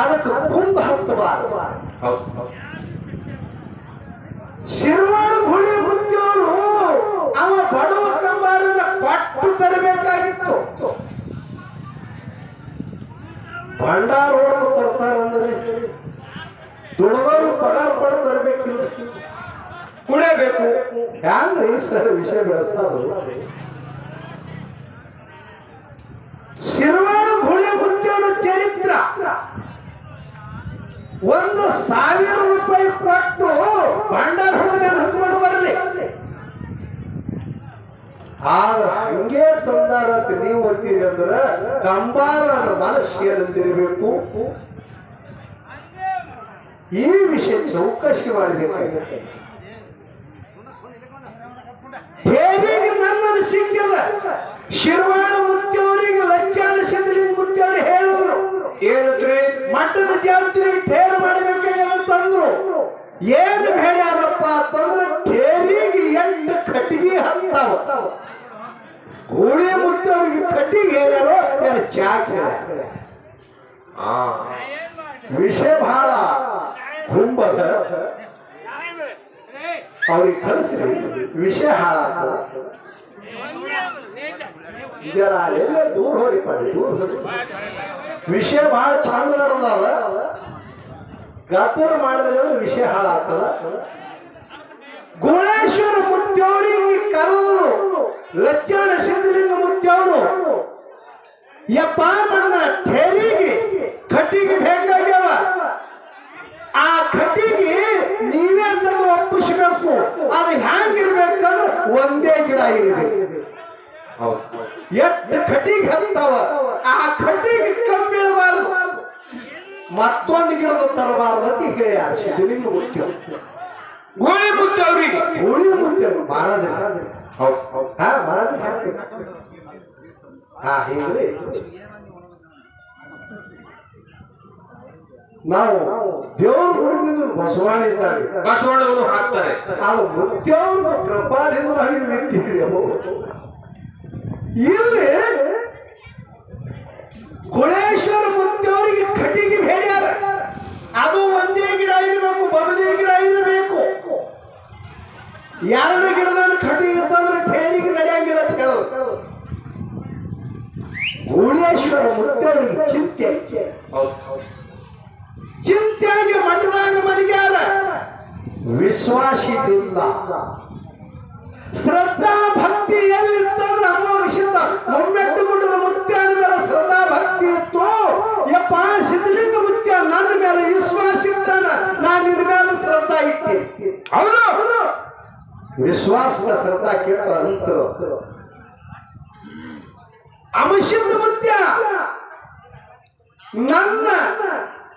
ಅದಕ್ಕೆ ಕುಂಭ ಹತ್ತಬಾರದು ಶಿರ್ವಾಣ ಹುಳಿ ಮುತ್ತಿಯವರು ಅವ ಬಡವ ಕಂಬಾರದ ಕೊಟ್ಟು ತರಬೇಕಾಗಿತ್ತು. ಭಂಡಾರ ಹೊಡೆದು ತರ್ತಾರಂದ್ರೆ ದುಡಿದವರು ಪಗಾರ ಪಡ ತರಬೇಕಿಲ್ಲ. ಕುಡಿಯಬೇಕು. ಹ್ಯಾಂಗ್ರಿ ಸರ್ ವಿಷಯ ಬೆಳೆಸ್ತಾರು ಶಿರ್ವಾಣ ಹುಳಿ ಮುತ್ತಿಯವರ ಚರಿತ್ರ. ಒಂದು ಸಾವಿರ ರೂಪಾಯಿ ಕೊಟ್ಟು ಭಂಡಾರ ಹೊಡೆದ ಮೇಲೆ ಹಚ್ಕೊಂಡು ಬರಲಿ. ಆದ್ರೆ ಹಂಗೆ ತಂದಾರಂತ ನೀವು ಓದ್ತೀರಿ ಅಂದ್ರೆ ಕಂಬಾರ ಮನಸ್ಸು ಏನಂತಿರಬೇಕು ಈ ವಿಷಯ ಚೌಕಶಿ ಮಾಡಬೇಕಾಗಿದೆ ಹೇರಿಗೆ ನನ್ನನ್ನು ಸಿಕ್ಕಿದ. ಶಿರ್ವಾಣ ಮುಖ್ಯವರಿಗೆ ಲಚ್ಚಾಣ ಸಿದ್ಧಲಿಂಗ ಮುಖ್ಯವರು ಹೇಳಿದ್ರು. ಏನಂದ್ರಿ ಮಠದ ಜಾತ್ರೆಗೆ ಠೇರ್ ಮಾಡಬೇಕು ತಂದ್ರು ಏನು ಹೇಳ್ಯಾರಪ್ಪ ಅಂತಂದ್ರೆ ಠೇರಿಗೆ ಎಂಟು ಕಟ್ಟಿಗೆ ಹತ್ತಾವ. ಗೂಳಿ ಮುತ್ತವ್ರಿಗೆ ಕಟ್ಟಿಗೆ ಹೇಳ್ಯಾರೋ ಏನು ಚಾಕ್ ಹೇಳ್ಯಾರ ವಿಷಯ ಬಹಳ ಕುಂಭದ ಅವ್ರಿಗೆ ಕಳಿಸ್ರಿ ವಿಷಯ ಹಾಳಾಗ್ತದ. ಜರ ಎಲ್ಲ ದೂರ ದೂರ ವಿಷಯ ಬಹಳ ಚಂದ ನಡೆದವ ಗದ್ದಲ ಮಾಡಿದ್ರೆ ವಿಷಯ ಹಾಳಾಗ್ತದ. ಗೋಳೇಶ್ವರ ಮುತ್ಯವರಿಗೆ ಕರೆದರು ಲಚ್ಚಾಣ ಸಿದ್ಧಲಿಂಗ ಮುತ್ಯವರು ಯಪ್ಪ ನನ್ನ ಠೇರಿಗೆ, ಕಟ್ಟಿಗೆ ಬೇಕಾಗ್ಯಾವ. ಆ ಕಟ್ಟಿಗೆ ನೀವೇ ತಂದು ಒಪ್ಪಿಸಬೇಕು. ಅದು ಹ್ಯಾಂಗಿರ್ಬೇಕಂದ್ರೆ ಒಂದೇ ಗಿಡ ಇರಬೇಕು. ಹೌದು ಎಷ್ಟು ಕಟ್ಟಿಗೆ ಹತ್ತವ? ಆ ಕಟ್ಟಿಗೆ ಕಂಬೀಳಬಾರದು. ಮತ್ತೊಂದು ಗಿಡದ ತರಬಾರದು ಅಂತ ಹೇಳಿ ಶಿವಲಿಂಗ ಮುಖ್ಯ. ಗೋಳಿ ಮುಖ್ಯ ಅವ್ರಿಗೆ. ಗೋಳಿ ಮುಖ್ಯ ಮಹಾರಾಜ ಹಾ ಮಹಾರಾಜ ಹಾ ಹಿಂಗ್ರಿ ನಾವು ದೇವರು ಹುಡುಗಿಂದ ಬಸವಾಣಿ ಇದ್ದಾರೆ. ಬಸವಣ್ಣವರು ಹಾಕ್ತಾರೆ. ಅದು ಮುತ್ಯವ್ರ ಕೃಪಾದಿಂದ ನಿಂತಿದೆವು ಇಲ್ಲಿ ಗುಳೇಶ್ವರ ಮುತ್ಯವರಿಗೆ ಕಟ್ಟಿಗೆ ಹೇಳ್ಯಾರ. ಅದು ಒಂದೇ ಗಿಡ ಇರಬೇಕು ಬದಲೇ ಗಿಡ ಇರಬೇಕು. ಎರಡನೇ ಗಿಡದಲ್ಲಿ ಕಟ್ಟಿಗೆ ತಂದ್ರೆ ಠೇರಿಗೆ ನಡೆಯಂಗಿಲ್ಲ ಅಂತ ಹೇಳೋದು. ಗುಳೇಶ್ವರ ಮುತ್ಯವರಿಗೆ ಚಿಂತೆ. ಹೌದು. ಚಿಂತೆಯಾಗಿ ಮಠದಾಗ ಮನೆಗ್ಯಾರ? ವಿಶ್ವಾಸಿದ್ದಿಲ್ಲ. ಶ್ರದ್ಧಾ ಭಕ್ತಿ ಎಲ್ಲಿತ್ತಂದ್ರೆ ಅಮ್ಮವ್ರಿಗೆ ಸಿದ್ಧ ಒಮ್ಮೆಟ್ಟು ಗುಡ್ಡದ ಮುತ್ಯಾನ ಮೇಲೆ ಶ್ರದ್ಧಾ ಭಕ್ತಿ ಇತ್ತು. ಯಪ್ಪ ಸಿದ್ಧಲಿಂಗ ಮುತ್ಯ ನನ್ನ ಮೇಲೆ ವಿಶ್ವಾಸ ಇಟ್ಟಾನ ನಾನು ನಿನ್ನ ಮೇಲೆ ಶ್ರದ್ಧಾ ಇಟ್ಟಿ. ಹೌದು. ವಿಶ್ವಾಸದ ಶ್ರದ್ಧಾ ಕೇಳ ಅಂತ ಅಮಶಿದ್ಧ ಮುತ್ಯ ನನ್ನ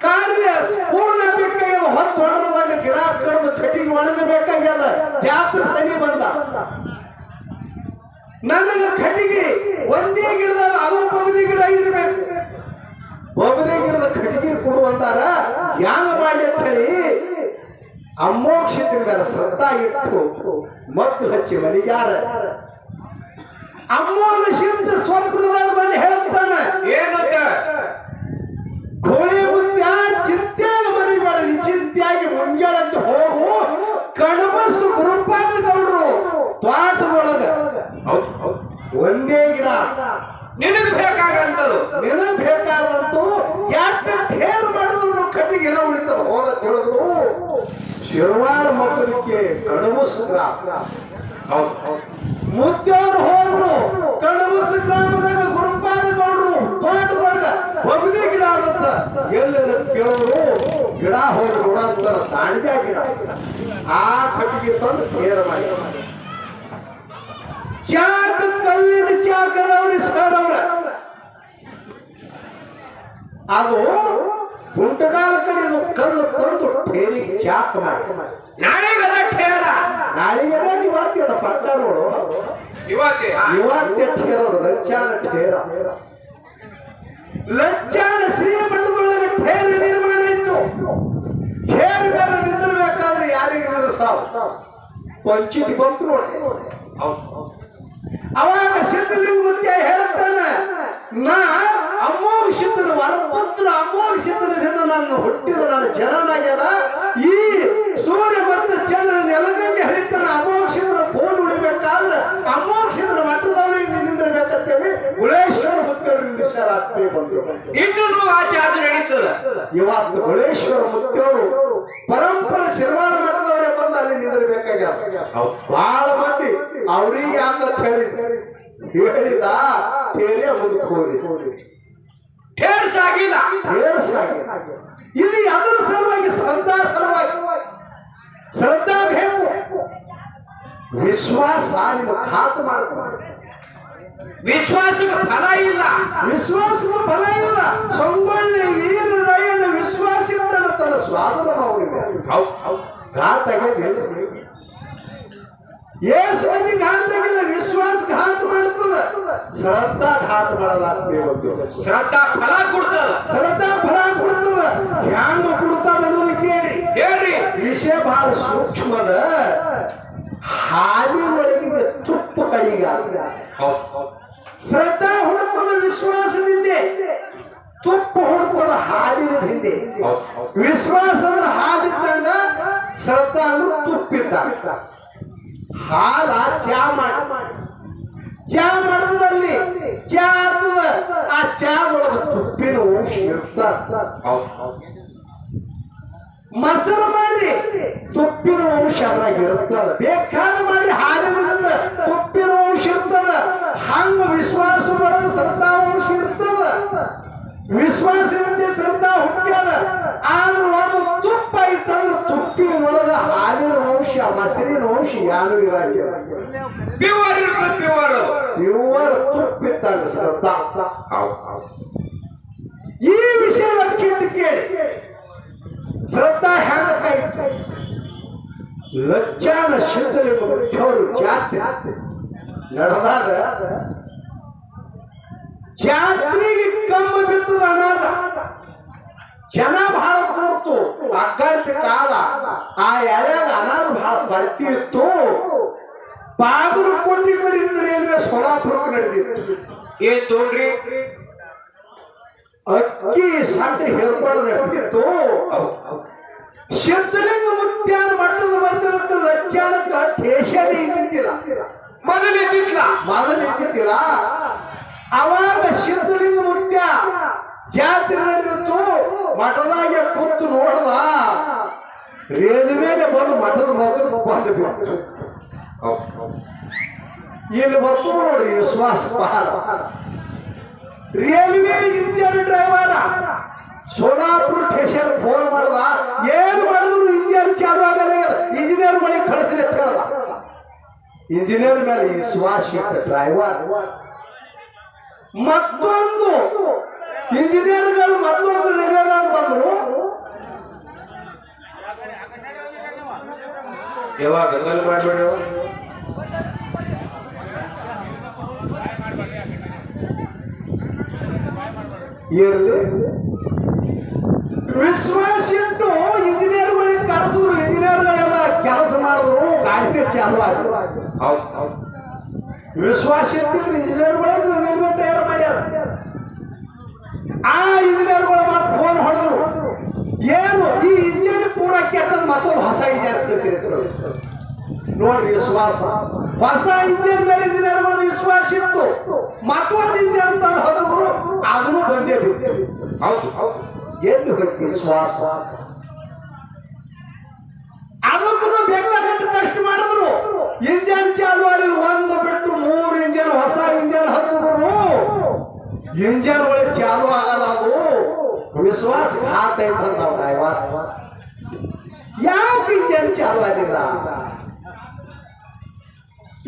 ಕಾರ್ಯ ಪೂರ್ಣ ಬೇಕಾಗ್ಯದ. ಹೊತ್ತು ಹೊಡೆದಾಗ ಗಿಡ ಕಡಿಮೆ ಕಟ್ಟಿಗೆ ಒಣಗಬೇಕಾಗ್ಯದ. ಜಾತ್ರೆ ಸನಿ ಬಂದ. ನನಗ ಕಟ್ಟಿಗೆ ಒಂದೇ ಗಿಡದಾಗ ಅದು ಬಬದಿ ಗಿಡ ಇರಬೇಕು. ಬಬದಿ ಗಿಡದ ಕಟ್ಟಿಗೆ ಕೊಡುವಂತಾರ ಯಾಂಗ ಮಾಡಿ ಅಂತ ಹೇಳಿ ಅಮೋಕ್ಷದ ಮೇಲೆ ಶ್ರದ್ಧಾ ಇಟ್ಟು ಮತ್ತು ಹಚ್ಚಿ ಮನಿಗಾರ ಅಮ್ಮನ ಸಿದ್ಧ ಸ್ವಪ್ನದಾಗ ಬಂದು ಹೇಳುತ್ತಾನೆ. ಏನಂತ? ಚಿಂತ್ಯಾಗ ಮನವಿ ಮಾಡಲಿ ಚಿಂತೆಯಾಗಿ ಚಿಂತ್ಯಾಗಿ ಹೋಗು. ಕಣಬಸ್ಸು ಗುರುಪಾದ ಗೌಡ್ರು ಹೌದು ಒಂದೇ ಗಿಡ. ನಿನಗೆ ಬೇಕಾಗಂತದು ನಿನಗ್ ಬೇಕಾದಂತೂ ಯಾಕೆ ಠೇರು ಮಾಡಿದ್ರು ಕಟ್ಟಿಗೆ ಏನೋ ಉಳಿತದ ಹೋಗತ್ ಹೇಳಿದ್ರು. ಶಿರ್ವಾಳ ಮಕ್ಕಳಿಗೆ ಕಣಬಸ್ ಗ್ರಾಮ ಮುತ್ತವ್ರು ಹೋದ್ರು ಕಣಬಸ್ ಗ್ರಾಮದಾಗ ಗುರುಪಾದ ಗೌಡ್ರು ತೋಟದಾಗ ಬಗದಿ ಗಿಡ ಆದತ್ತ ಕೇಳೋರು ಗಿಡ ಹೋಗಿ ನೋಡಂತ ಸಾಣಿಜ ಗಿಡ. ಆ ಕಟ್ಟಿಗೆ ತಂದು ಏರ ಮಾಡಿ. ಚಾಕ ಕಲ್ಲಿನ ಚಾಕನವ್ರಿ ಸರ್ ಅವ್ರ ಅದು ಗುಂಟಗಾಲ ಕಡೆ ಕಲ್ಲು ತಂದು ಠೇರಿ ಚಾಕ್ ಮಾಡಿ. ನಾಳೆಗದ ಠೇರ ನಾಳೆಗೆ ಇವತ್ತಿದ ಪಕ್ಕ ನೋಡು. ಇವತ್ತೆ ಇವತ್ತೇ ಠೇರೋದು ಲಂಚಾನ ಠೇರ ಲಂಚಾನ ಶ್ರೀಮಠದೊಳಗೆ ಠೇರಿ ನಿರ್ಮಾಣ ಇತ್ತು. ಠೇರ್ ಮೇಲೆ ನಿಂದಿರ್ಬೇಕಾದ್ರೆ ಯಾರಿಗಾದ್ರು ಸಾವು? ಪಂಚಿತಿ ಬಂತು ನೋಡಿ. ಅವಾಗ ಸಿದ್ಧಲಿಂಗ ಮುತ್ಯ ಹೇಳ್ತಾನೆ ನಾ ಅಮ್ಮೋಗ ಸಿದ್ಧನ ವರಪುತ್ರ ಅಮ್ಮೋಗ ಸಿದ್ಧನದಿಂದ ನಾನು ಹುಟ್ಟಿದ ನನ್ನ ಜನನಾಗ್ಯದ ಈ ಸೂರ್ಯ ಮತ್ತು ಚಂದ್ರ ನೆಲಗಂಗೆ ಹರಿತಾನ ಅಮೋಕ್ಷದ ಫೋನ್ ಉಳಿಬೇಕಾದ್ರೆ ಅಮೋಕ್ಷದ ಮಟ್ಟದವರಿಗೆ ನಿಂದಿರ್ಬೇಕಂತೇಳಿ ಗುಳೇಶ್ವರ ಮುತ್ತರು ಆತ್ಮೀಯ ಬಂದ್ರು ಇನ್ನೂ ಆಚಾರ ನಡೀತದ ಇವತ್ತು ಗುಳೇಶ್ವರ ಮುತ್ತವರು ಪರಂಪರೆ ಶಿರವಾಣ ಮಠದವರೇ ಬಂದು ಅಲ್ಲಿ ನಿಂದಿರ್ಬೇಕಾಗ್ಯಾರ ಬಹಳ ಮಂದಿ ಅವ್ರಿಗೆ ಅಂತ ಹೇಳಿ ಹೇಳಿಲ್ಲ ಕೇಳಿ ಮುಂದಕ್ಕೆ ಹೋಗಿ ಠೇರ್ಸ್ ಆಗಿಲ್ಲ ಇಲ್ಲಿ ಇದು ಅದರ ಸಲುವಾಗಿ ಶ್ರದ್ಧಾ ಸಲುವಾಗಿ. ಶ್ರದ್ಧಾ ಬೇಕು. ವಿಶ್ವಾಸ ನಿಮ್ಮ ಖಾತು ಮಾಡ್ತಾರೆ ವಿಶ್ವಾಸಕ್ಕೆ ಫಲ ಇಲ್ಲ. ವಿಶ್ವಾಸಕ್ಕೆ ಫಲ ಇಲ್ಲ. ಸಂಗೊಳ್ಳಿ ವೀರರಾಯಣ ವಿಶ್ವಾಸ ಇಟ್ಟನ ತನ್ನ ಸ್ವಾದನ ಅವರಿಗೆ ಹೌದ್ ಹೌದ್. ಘಾತಗೆ ಏಸು ಮಂದಿ ಘಾತಗಿಲ್ಲ ವಿಶ್ವಾಸ ಘಾತ ಮಾಡ್ತದ. ಶ್ರದ್ಧಾ ಘಾತ ಮಾಡಲಾಗ್ತೇವತ್ತು ಶ್ರದ್ಧಾ ಫಲ ಕೊಡ್ತದ. ಶ್ರದ್ಧಾ ಫಲ ಕೊಡ್ತದ. ಹ್ಯಾಂಗ ಕೊಡ್ತದ ಅನ್ನೋದು ಕೇಳಿ ಹೇಳ್ರಿ. ವಿಷಯ ಬಹಳ ಸೂಕ್ಷ್ಮದ. ಹಾಲಿ ಒಳಗಿದ ಕಡಿಗ ಶ್ರದ್ಧಾ ಹುಡುಕದ ವಿಶ್ವಾಸದಿಂದ, ತುಪ್ಪ ಹುಡುಕದ ಹಾಲಿನ ಹಿಂದೆ ವಿಶ್ವಾಸ ಅಂದ್ರೆ ಹಾಲಿದ್ದಂಗ ಶ್ರದ್ಧಾ ಅಂದ್ರೆ ತುಪ್ಪಿದ್ದ ಹಾಲ ಚಾ ಮಾಡಿ. ಚಾ ಮಾಡಿದ್ರಲ್ಲಿ ಚಾ ಆಗ್ತದ ಆ ಚಾ ಒಳಗ ತುಪ್ಪಿನ ಅಂಶ ಮಾಡಿ ಮೊಸರು ಮಾಡ್ರಿ, ತುಪ್ಪಿನ ಅಂಶ ಅದ್ರಾಗ ಇರ್ತದ. ಬೇಕಾದ ಮಾಡ್ರಿ ಹಾಲಿನಿಂದ ತುಪ್ಪಿನ ಅಂಶ ಇರ್ತದ ಹಂಗ ವಿಶ್ವಾಸ ಒಳಗ ಶ್ರದ್ಧಾ ಅಂಶ ಇರ್ತದ ವಿಶ್ವಾಸದಿಂದ ಶ್ರದ್ಧಾ ಹುಟ್ಟ್ಯದ ಆದ್ರ ಒಂದು ತುಪ್ಪ ಇತ್ತಂದ್ರ ತುಪ್ಪಿನ ಒಳಗ ಹಾಲಿನ ಅಂಶ ಮೊಸರಿನ ಅಂಶ ಯಾನು ಇರಂಗಿಲ್ಲ ಪ್ಯೂವರ್ ಇರ್ತದ ಹೌದ್ ಹೌದ್. ಈ ವಿಷಯದ ಕೆಟ್ಟ ಕೇಳಿ. ಶ್ರದ್ಧಾ ಹ್ಯಾಂಗ ಕೈ. ಲಚ್ಚಾನ ಸಿದ್ಧಲಿಂಗ ಮುಖ್ಯವರು ಜಾತ್ರೆ. ನಡೆದಾಗ ಜಾತ್ರೆಗೆ ಕಮ್ಮ ಬಿತ್ತದ ಅನಾಜ ಜನ ಬಹಳ ಕೂಡ್ತು ಅಗ್ಗಂತ ಕಾಲ. ಆ ಎಳೆಯಾಗ ಅನಾಥ ಬಹಳ ಬರ್ತಿ ಇತ್ತು. ಕೊಟ್ಟಿ ಕಡೆಯಿಂದ ರೈಲ್ವೆ ಸೋಲಾಪುರಕ್ಕೆ ನಡೆದಿತ್ತು. ಏನ್ ತೋಡ್ರಿ. ಅಕ್ಕಿ ಸಾತ್ರೆ ಹೇರ್ಕೊಂಡು ನಡೆದಿತ್ತು. ಸಿದ್ಧಲಿಂಗ ಮುತ್ಯಾನ ಮಟ್ಟದ ಬಂದಿರುತ್ತೆ ಲಜ್ಜಾನಕ್ಕ ಟೇಷನ್ ಇದ್ದಿದ್ದಿಲ್ಲ. ಮೊದಲು ಇದ್ದಿದ್ದಿಲ್ಲ. ಅವಾಗ ಸಿದ್ಧಲಿಂಗ ಮುತ್ಯ ಜಾತ್ರೆ ನಡೆದಿತ್ತು, ಮಠದಾಗೆ ಕೂತು ನೋಡ್ದ. ರೇಲ್ವೇನೆ ಬಂದು ಮಠದ ಮಗನ ಬಂದು ಬಿಟ್ಟು ಇಲ್ಲಿ ಬರ್ತದ ನೋಡ್ರಿ, ವಿಶ್ವಾಸ ಬಹಳ. Railway engine driver Solapur station phone ಮಾಡ್ದ. ಏನು ಮಾಡಿದ್ರು ಇಂಜಿನಿಯರ್ ಚಾಲು ಆಗಲ್ಲ ಇಂಜಿನಿಯರ್ ಬಳಿ ಕಳಿಸ್ರಿ ಅಂತ ಇಂಜಿನಿಯರ್ ಮೇಲೆ ವಿಶ್ವಾಸ ಡ್ರೈವರ್ ಮತ್ತೊಂದು ಇಂಜಿನಿಯರ್ಗಳು ಮತ್ತೊಂದು ರೈಲ್ವೆದಾಗ ಬಂದ್ರು. ಯಾವಾಗ? ಗಂಗಲ್ ಮಾಡ್ಬೇಡಿ ಇರ್ಲಿ. ವಿಶ್ವಾಸ ಇಟ್ಟು ಇಂಜಿನಿಯರ್ಗಳಿಗೆ ಕರೆಸಿದ್ರು ಇಂಜಿನಿಯರ್ಗಳೆಲ್ಲ ಕೆಲಸ ಮಾಡಿದ್ರು. ಗಾಡಿಗೆ ಚಾಲು ಹೌದ್ ವಿಶ್ವಾಸ ಇಟ್ಟಿದ್ರು ಇಂಜಿನಿಯರ್ಗಳೇ ರೈಲ್ವೆ ತಯಾರು ಮಾಡ್ಯಾರ. ಆ ಇಂಜಿನಿಯರ್ಗಳ ಮಾತು ಫೋನ್ ಹೊಡೆದ್ರು. ಏನು ಈ ಇಂಜಿನ್ ಪೂರ ಕೆಟ್ಟದ್ ಮತ್ತೊಂದು ಹೊಸ ಇಂಜಿನ್ ಕಳಿಸಿದ್ರು ನೋಡ್ರಿ ವಿಶ್ವಾಸ. ಹೊಸ ಇಂಜಿನ್ ಮೇಲೆ ಇಂಜಿನಿಯರ್ಗಳ ವಿಶ್ವಾಸ ಇತ್ತು. ಮತ್ತೊಂದು ಇಂಜಿನ್ ತಂದು ಹೊಡೆದ್ರು ಅದನ್ನು ಬಂದೇ ಬಿಟ್ಟು ಎಲ್ಲಿ ಹೋಯ್ತು ವಿಶ್ವಾಸ? ಅದಕ್ಕೂ ಬೇಕಾದಷ್ಟು ಕಷ್ಟ ಮಾಡಿದ್ರು. ಇಂಜನ್ ಚಾಲು ಅಲ್ಲಿ ಒಂದು ಬಿಟ್ಟು ಮೂರು ಇಂಜನ್ ಹೊಸ ಇಂಜನ್ ಹಚ್ಚಿದ್ರು. ಇಂಜನ್ ಒಳಗೆ ಚಾಲು ಆಗಲ್ಲ ಅವು ವಿಶ್ವಾಸ ಘಾತ ಯಾಕೆ ಇಂಜನ್ ಚಾಲು ಆಗಿಲ್ಲ?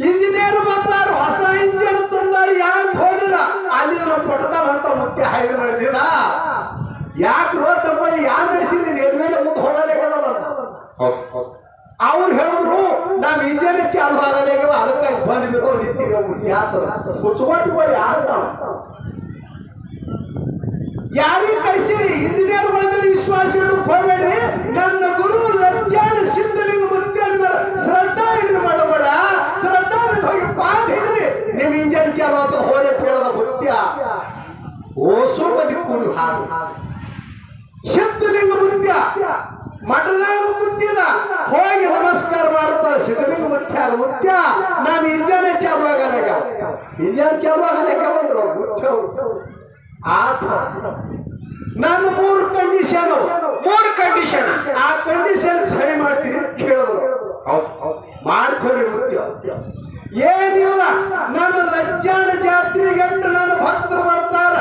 ಇಂಜಿನಿಯರ್ ಬಂದಾರ, ಹೊಸ ಇಂಜಿನ್ ತಂದಾರ, ಯಾಕೆ ಹೋಗಿಲ್ಲ? ಅಲ್ಲಿ ನಮ್ಮ ಪಟ್ಟದಾರ ಅಂತ ಮುಖ್ಯ ಹೈವೇ ನಡೆದಿಲ್ಲ. ಯಾಕೆ ರೋ ತಮ್ಮ ಯಾರು ನಡೆಸಿರಿ? ರೈಲ್ವೆ ಮುಂದೆ ಹೋಗಲೇಗಲ್ಲ ಅವ್ರು ಹೇಳಿದ್ರು ನಮ್ಮ ಇಂಜಿನ್ ಚಾಲು ಆಗಲೇಕದ ಅದಕ್ಕಾಗಿ ಬಂದು ಬಿಟ್ಟು ನಿಂತಿಗೆ ಯಾತ ಮುಚ್ಚಿಕೊಟ್ಟು ಆಗ್ತಾವ ಯಾರಿಗೆ ಕರೆಸಿರಿ ಇಂಜಿನಿಯರ್ ಮೇಲೆ ವಿಶ್ವಾಸ ಇಟ್ಟು ಕೊಡಬೇಡ್ರಿ ನನ್ನ ಗುರು ಲಜ್ಜಾನ ಸಿದ್ಧಲಿಂಗ ಮುಂದೆ ಮೇಲೆ ಶ್ರದ್ಧಾ ಹಿಡಿದು ಮಾಡಬೇಡ. ಶ್ರದ್ಧಾ ಮೇಲೆ ಹೋಗಿ ಪಾದ ಹಿಡ್ರಿ. ನಿಮ್ ಇಂಜನ್ ಚಾಲು ಅಂತ ಹೋದ ಹೇಳದ ಗೊತ್ತ ಓಸು ಬದಿ ಕೂಡಿ ಸಿದ್ಧಲಿಂಗ ಮುತ್ಯ. ಮಠದಾಗ ಕುಂತಿದ ಹೋಗಿ ನಮಸ್ಕಾರ ಮಾಡುತ್ತಾರೆ ಸಿದ್ಧಲಿಂಗ ಮುತ್ಯ ಮುತ್ಯ. ನಾನು ಇಂಜನ್ ಚಾಲು ಆಗಲೇಕ ಇಂಜನ್ ಚಾಲು ಆಗಲೇಕ ಬಂದ್ರು. ಮುತ್ಯ. ಆತ ನಾನು ಮೂರು ಕಂಡೀಷನ್ ಮೂರು ಕಂಡೀಷನ್ ಆ ಕಂಡೀಷನ್ ಸರಿ ಮಾಡ್ತೀನಿ ಹೌದು ಮಾಡ್ತಾರೆ ಏನಿಲ್ಲ ನಾನು ಲಜ್ಜಾಣ ಜಾತ್ರೆಗೆಂಟು ನನ್ನ ಭಕ್ತರು ಬರ್ತಾರ.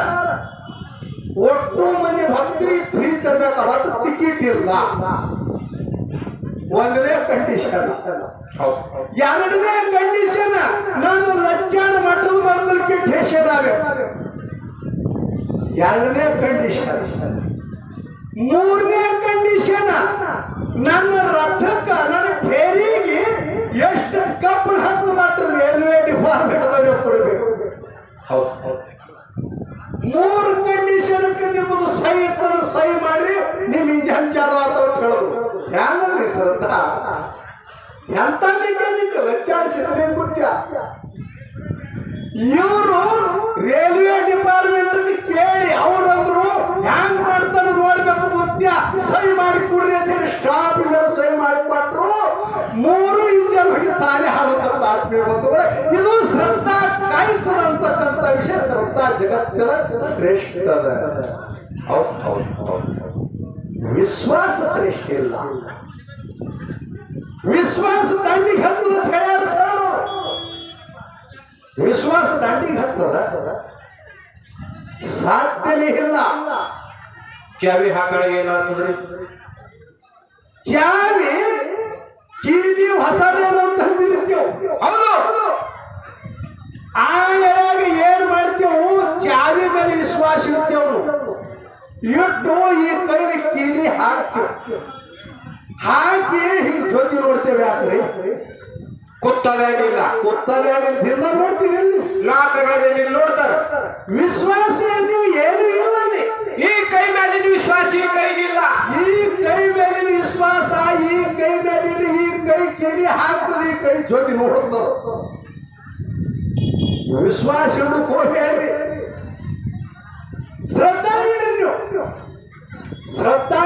ಒಟ್ಟು ಮಂದಿ ಭಕ್ತರಿಗೆ ಫ್ರೀ ತರಬೇಕು ಅವತ್ತು ಟಿಕೆಟ್ ಇಲ್ಲ. ಒಂದನೇ ಕಂಡೀಷನ್ ಎರಡನೇ ಕಂಡೀಷನ್ ನಾನು ಲಜ್ಜಾಣ ಮಠದ ಮಕ್ಕಳಿಗೆ ಠೇಷದಾವೆ ಎರಡನೇ ಕಂಡೀಷನ್ ಮೂರನೇ ಕಂಡೀಷನ್ ನನ್ನ ರಥಕ್ಕ ನನ್ನ ಫೇರಿಗೆ ಎಷ್ಟು ಕಬ್ಬು ಹತ್ತು ಮಾತ್ರ ರೈಲ್ವೆ ಡಿಪಾರ್ಟ್ಮೆಂಟ್ ಕೊಡಬೇಕು. ಮೂರು ಕಂಡೀಷನ್ಕ್ಕೆ ನಿಮ್ಮದು ಸೈ ಇತ್ತಂದ್ರೆ ಸೈ ಮಾಡ್ರಿ ನಿಮ್ ಇಂಜನ್ ಚಾಲು ಆತ ಅಂತ ಹೇಳಿದ್ರು ಸರ್ ಅಂತ? ಎಂತ ಮೆಕ್ಯಾನಿಕ್ ಸಿಗಬೇಕು ಮುಖ್ಯ ಇವರು ರೈಲ್ವೆ ಡಿಪಾರ್ಟ್ಮೆಂಟ್ ಕೇಳಿ ಅವ್ರಂದ್ರು ಹ್ಯಾಂಗ್ ಮಾಡ್ತಾನೆ ನೋಡ್ಬೇಕು ಮುತ್ಯ ಸಹಿ ಮಾಡಿ ಕೊಡ್ರಿ ಅಂತ ಹೇಳಿ ಸ್ಟಾಪ್ ಇವರು ಸಹಿ ಮಾಡಿ ಕೊಟ್ಟರು ಮೂರು ಇಂಜನ್ ಹೋಗಿ ತಾನೇ ಹಾರುತ್ತಂತ ಆತ್ಮೀಯ ಬಂಧುಗಳೇ, ಇದು ಶ್ರದ್ಧಾ ಕಾಯ್ತದಂತಕ್ಕಂಥ ವಿಷಯ. ಶ್ರದ್ಧಾ ಜಗತ್ತಿನ ಶ್ರೇಷ್ಠದ. ವಿಶ್ವಾಸ ಶ್ರೇಷ್ಠ ಇಲ್ಲ. ವಿಶ್ವಾಸ ದಂಡಿಗೆ ಹತ್ತದ ಅಂತ ಹೇಳ್ಯಾರ ಸರ್. ವಿಶ್ವಾಸ ದಂಡಿಗೆ ಹತ್ತದ? ಸಾಧ್ಯನೇ ಇಲ್ಲ. ಚಾವಿ ಹಾಕಳಿಗೆ ಏನಾಗ್ತದ್ರಿ ಚಾವಿ ಕೀಲಿ ಹೊಸದೇನು ಅಂತ ಹೌದು. ಆ ಎಳೆಯಾಗ ಏನ್ ಮಾಡ್ತೇವು ಚಾವಿ ಮೇಲೆ ವಿಶ್ವಾಸ ಇರ್ತೇವು ಇಟ್ಟು ಈ ಕೈಲಿ ಕೀಲಿ ಹಾಕ್ತೇವೆ ಹಾಕಿ ಹಿಂಗ್ ಜೊತೆ ನೋಡ್ತೇವೆ ಯಾಕ್ರಿ ಕುತ್ತದೇನಿಲ್ಲ ಕೊತ್ತದೇನಿಲ್ಲ ದಿನ ನೋಡ್ತೀರಿ ಇಲ್ಲಿ. ನಾಲ್ಕರಲ್ಲಿ ನೋಡ್ತಾರ. ವಿಶ್ವಾಸ ನೀವು ಏನು ಇಲ್ಲ. ಈ ಕೈ ಮೇಲಿನ ವಿಶ್ವಾಸ ಈ ಕೈಗಿಲ್ಲ. ಈ ಕೈ ಮೇಲಿನ ವಿಶ್ವಾಸ ಈ ಕೈ ಮೇಲಿನ ಈ ಕೈ ಕೆಲಿ ಹಾಕ್ತದೆ ಈ ಕೈ ಜೊತೆ ನೋಡುತ್ತ ವಿಶ್ವಾಸ ಇಡಕ್ ಹೋಗ್ಬೇಡ್ರಿ ಶ್ರದ್ಧಾ ಇಡ್ರಿ ನೀವು. ಶ್ರದ್ಧಾ